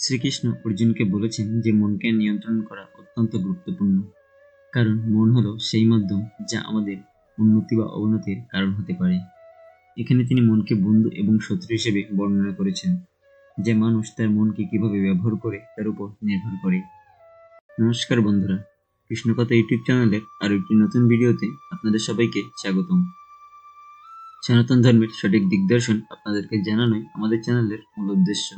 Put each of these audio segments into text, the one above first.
শ্রীকৃষ্ণ অর্জুনকে বলেছেন যে মনকে নিয়ন্ত্রণ করা অত্যন্ত গুরুত্বপূর্ণ। কারণ মন হলো সেই মাধ্যম যা আমাদের উন্নতি বা অবনতির কারণ হতে পারে। এখানে তিনি মনকে বন্ধু এবং শত্রু হিসেবে বর্ণনা করেছেন, যে মানুষ তার মনকে কীভাবে ব্যবহার করে তার উপর নির্ভর করে। নমস্কার বন্ধুরা, কৃষ্ণকথা ইউটিউব চ্যানেলের আরও একটি নতুন ভিডিওতে আপনাদের সবাইকে স্বাগতম। সনাতন ধর্মের সঠিক দিগদর্শন আপনাদেরকে জানানোই আমাদের চ্যানেলের মূল উদ্দেশ্য।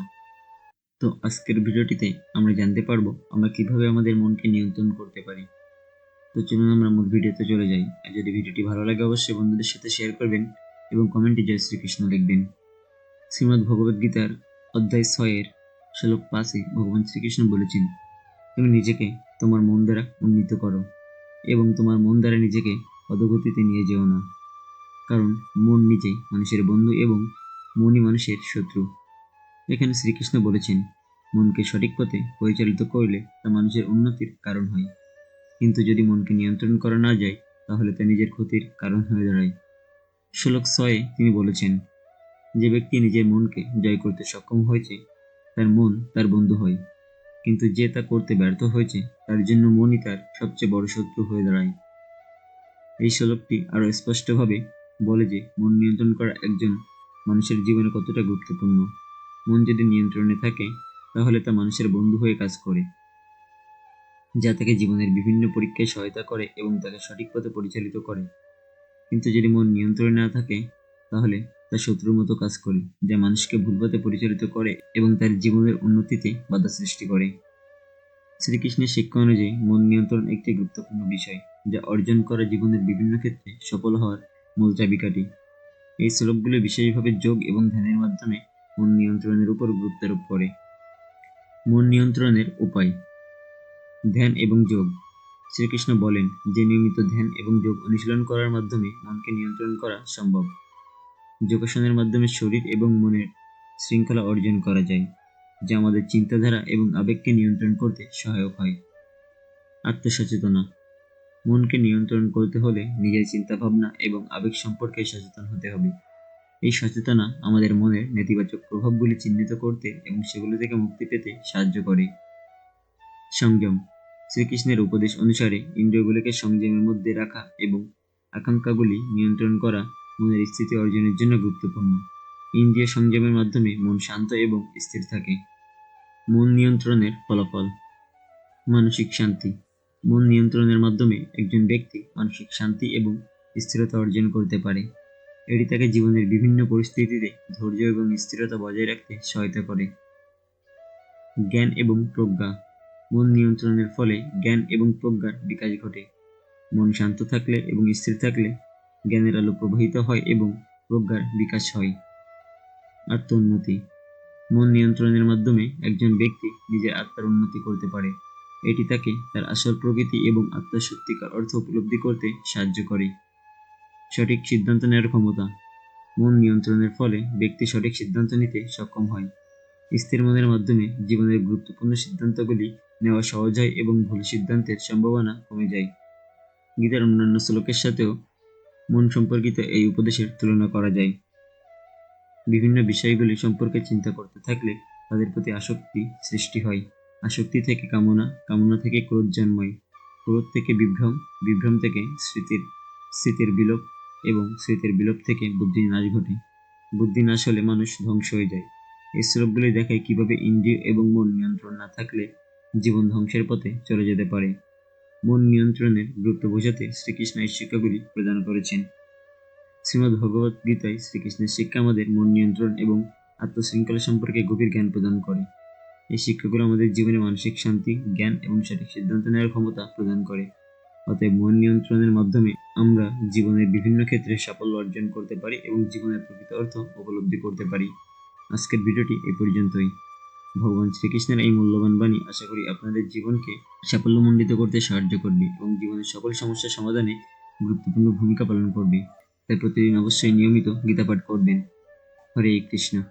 তো আজকের ভিডিওটিতে আমরা জানতে পারব আমরা কীভাবে আমাদের মনকে নিয়ন্ত্রণ করতে পারি। তো চলুন আমরা মূল ভিডিওতে চলে যাই। আর যদি ভিডিওটি ভালো লাগে অবশ্যই বন্ধুদের সাথে শেয়ার করবেন এবং কমেন্টে জয় শ্রীকৃষ্ণ লিখবেন। শ্রীমদ্ ভগবদ গীতার অধ্যায় ছয়ের শ্লোক পাঁচে ভগবান শ্রীকৃষ্ণ বলেছেন, তুমি নিজেকে তোমার মন দ্বারা উন্নীত করো এবং তোমার মন দ্বারা নিজেকে অধগতিতে নিয়ে যেও না। কারণ মন নিজেই মানুষের বন্ধু এবং মনই মানুষের শত্রু। এখানে শ্রীকৃষ্ণ বলেছেন, মনকে সঠিক পথে পরিচালিত করলে তা মানুষের উন্নতির কারণ হয়। কিন্তু যদি মনকে নিয়ন্ত্রণ করা না যায়, তাহলে তা নিজের ক্ষতির কারণ হয়ে দাঁড়ায়। শ্লোক ছয়ে তিনি বলেছেন, যে ব্যক্তি নিজের মনকে জয় করতে সক্ষম হয়েছে, তার মন তার বন্ধু হয়। কিন্তু যে তা করতে ব্যর্থ হয়েছে, তার জন্য মনই তার সবচেয়ে বড় শত্রু হয়ে দাঁড়ায়। এই শ্লোকটি আরও স্পষ্টভাবে বলে যে, মন নিয়ন্ত্রণ করা একজন মানুষের জীবনে কতটা গুরুত্বপূর্ণ। মন যদি নিয়ন্ত্রণে থাকে, তাহলে তা মানুষের বন্ধু হয়ে কাজ করে, যা তাকে জীবনের বিভিন্ন পরীক্ষায় সহায়তা করে এবং তাকে সঠিক পথে পরিচালিত করে। কিন্তু যদি মন নিয়ন্ত্রণে না থাকে, তাহলে তা শত্রুর মতো কাজ করে, যা মানুষকে ভুল পথে পরিচালিত করে এবং তার জীবনের উন্নতিতে বাধা সৃষ্টি করে। শ্রীকৃষ্ণের শিক্ষা অনুযায়ী মন নিয়ন্ত্রণ একটি গুরুত্বপূর্ণ বিষয়, যা অর্জন করা জীবনের বিভিন্ন ক্ষেত্রে সফল হওয়ার মূল চাবিকাঠি। এই শ্লোকগুলি বিশেষভাবে যোগ এবং ধ্যানের মাধ্যমে মন নিয়ন্ত্রণের উপর গুরুত্বারোপ করে। মন নিয়ন্ত্রণের উপায়। ধ্যান এবং যোগ। শ্রীকৃষ্ণ বলেন, যে নিয়মিত ধ্যান এবং যোগ অনুশীলন করার মাধ্যমে মনকে নিয়ন্ত্রণ করা সম্ভব। যোগাসনের মাধ্যমে শরীর এবং মনের শৃঙ্খলা অর্জন করা যায়, যা আমাদের চিন্তাধারা এবং আবেগকে নিয়ন্ত্রণ করতে সহায়ক হয়। আত্মসচেতনা। মনকে নিয়ন্ত্রণ করতে হলে নিজের চিন্তাভাবনা এবং আবেগ সম্পর্কে সচেতন হতে হবে। এই সচেতনা আমাদের মনের নেতিবাচক প্রভাবগুলি চিহ্নিত করতে এবং সেগুলি থেকে মুক্তি পেতে সাহায্য করে। সংযম। শ্রীকৃষ্ণের উপদেশ অনুসারে ইন্দ্রিয়গুলিকে সংযমের মধ্যে রাখা এবং আকাঙ্ক্ষাগুলি নিয়ন্ত্রণ করা মনের স্থিতি অর্জনের জন্য গুরুত্বপূর্ণ। ইন্দ্রিয় সংযমের মাধ্যমে মন শান্ত এবং স্থির থাকে। মন নিয়ন্ত্রণের ফলাফল। মানসিক শান্তি। মন নিয়ন্ত্রণের মাধ্যমে একজন ব্যক্তি মানসিক শান্তি এবং স্থিরতা অর্জন করতে পারে। এটি তাকে জীবনের বিভিন্ন পরিস্থিতিতে ধৈর্য এবং স্থিরতা বজায় রাখতে সহায়তা করে। জ্ঞান এবং প্রজ্ঞা। মন নিয়ন্ত্রণের ফলে জ্ঞান এবং প্রজ্ঞার বিকাশ ঘটে। মন শান্ত থাকলে এবং স্থির থাকলে জ্ঞানের আলো প্রবাহিত হয় এবং প্রজ্ঞার বিকাশ হয়। আত্মোন্নতি। মন নিয়ন্ত্রণের মাধ্যমে একজন ব্যক্তি নিজের আত্মার উন্নতি করতে পারে। এটি তাকে তার আসল প্রকৃতি এবং আত্মার সত্যিকার অর্থ উপলব্ধি করতে সাহায্য করে। সঠিক সিদ্ধান্ত নেওয়ার ক্ষমতা। মন নিয়ন্ত্রণের ফলে ব্যক্তি সঠিক সিদ্ধান্ত নিতে সক্ষম হয়। স্থির মনের মাধ্যমে জীবনের গুরুত্বপূর্ণ সিদ্ধান্তগুলি নেওয়া সহজ হয় এবং ভুল সিদ্ধান্তের সম্ভাবনা কমে যায়। গীতার অন্যান্য শ্লোকের সাথেও মন সম্পর্কিত এই উপদেশের তুলনা করা যায়। বিভিন্ন বিষয়গুলি সম্পর্কে চিন্তা করতে থাকলে তাদের প্রতি আসক্তি সৃষ্টি হয়। আসক্তি থেকে কামনা কামনা থেকে ক্রোধ জন্মায়। ক্রোধ থেকে বিভ্রম বিভ্রম থেকে স্মৃতির স্মৃতির বিলোপ এবং স্মৃতির বিলোপ থেকে বুদ্ধির নাশ ঘটে। বুদ্ধি নাশ হলে মানুষ ধ্বংস হয়ে যায়। এই শ্লোকগুলি দেখায় কীভাবে ইন্দ্রিয় এবং মন নিয়ন্ত্রণ না থাকলে জীবন ধ্বংসের পথে চলে যেতে পারে। মন নিয়ন্ত্রণের গুরুত্ব বোঝাতে শ্রীকৃষ্ণ এই শিক্ষাগুলি প্রদান করেছেন। শ্রীমদ্ ভগবত গীতায় শ্রীকৃষ্ণের শিক্ষা আমাদের মন নিয়ন্ত্রণ এবং আত্মশৃঙ্খলা সম্পর্কে গভীর জ্ঞান প্রদান করে। এই শিক্ষাগুলো আমাদের জীবনে মানসিক শান্তি, জ্ঞান এবং সঠিক সিদ্ধান্ত নেওয়ার ক্ষমতা প্রদান করে। অতএব মন নিয়ন্ত্রণের মাধ্যমে আমরা জীবনের বিভিন্ন ক্ষেত্রে সাফল্য অর্জন করতে পারি এবং জীবনের প্রকৃত অর্থ উপলব্ধি করতে পারি। আজকের ভিডিওটি এ পর্যন্তই। ভগবান শ্রীকৃষ্ণের এই মূল্যবান বাণী আশা করি আপনাদের জীবনকে সাফল্যমণ্ডিত করতে সাহায্য করবে এবং জীবনের সকল সমস্যার সমাধানে গুরুত্বপূর্ণ ভূমিকা পালন করবে। তাই প্রতিদিন অবশ্যই নিয়মিত গীতা পাঠ করবেন। হরে কৃষ্ণ।